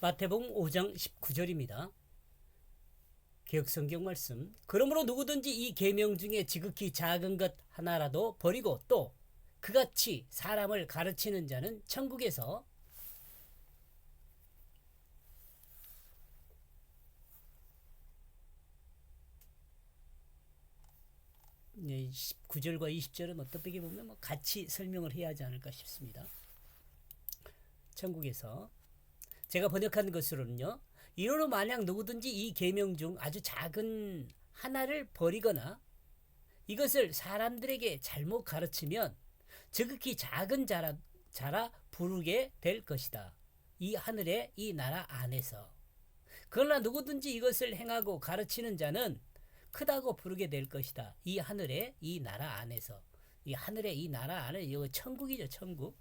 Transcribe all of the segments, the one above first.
마태복음 5장 19절입니다. 개혁 성경 말씀. 그러므로 누구든지 이 계명 중에 지극히 작은 것 하나라도 버리고 또 그같이 사람을 가르치는 자는 천국에서 네, 19절과 20절은 어떻게 보면 뭐 같이 설명을 해야 하지 않을까 싶습니다. 천국에서 제가 번역한 것으로는요. 이로로 만약 누구든지 이 계명 중 아주 작은 하나를 버리거나 이것을 사람들에게 잘못 가르치면 지극히 작은 자라, 자라 부르게 될 것이다. 이 하늘의 이 나라 안에서. 그러나 누구든지 이것을 행하고 가르치는 자는 크다고 부르게 될 것이다. 이 하늘의 이 나라 안에서. 이 하늘의 이 나라 안에 이거 천국이죠, 천국.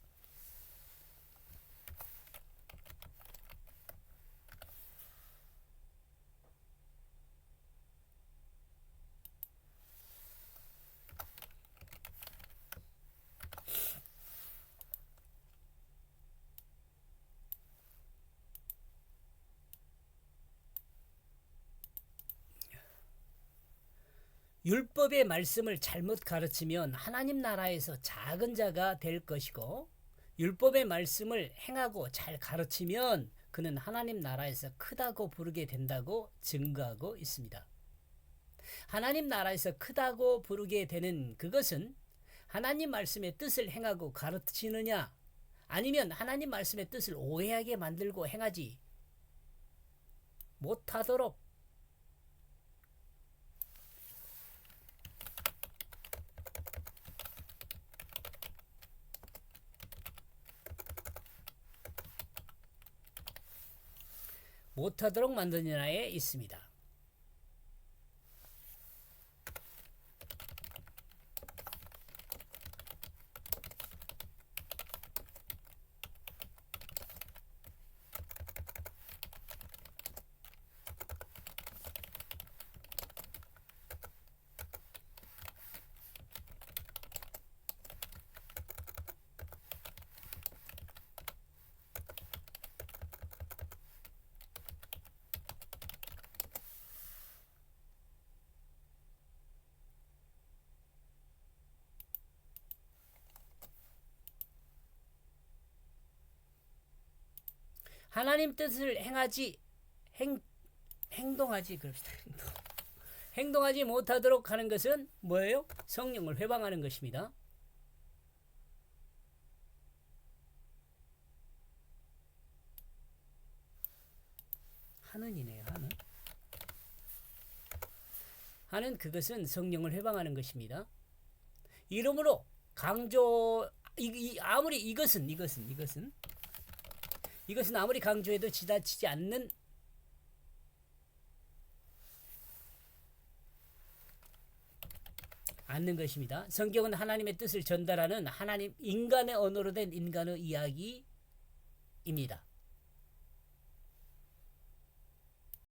율법의 말씀을 잘못 가르치면 하나님 나라에서 작은 자가 될 것이고 율법의 말씀을 행하고 잘 가르치면 그는 하나님 나라에서 크다고 부르게 된다고 증거하고 있습니다. 하나님 나라에서 크다고 부르게 되는 그것은 하나님 말씀의 뜻을 행하고 가르치느냐 아니면 하나님 말씀의 뜻을 오해하게 만들고 행하지 못하도록 못하도록 만드느냐에 있습니다. 하나님 뜻을 행하지 행 행동하지 그럽시다. 행동. 행동하지 못하도록 하는 것은 뭐예요? 성령을 회방하는 것입니다. 하는이네요. 하는. 하는 그것은 성령을 회방하는 것입니다. 이러므로 강조 이, 이, 아무리 이것은 이것은 이것은 이것은 아무리 강조해도 지나치지 않는 않는 것입니다. 성경은 하나님의 뜻을 전달하는 하나님 인간의 언어로 된 인간의 이야기입니다.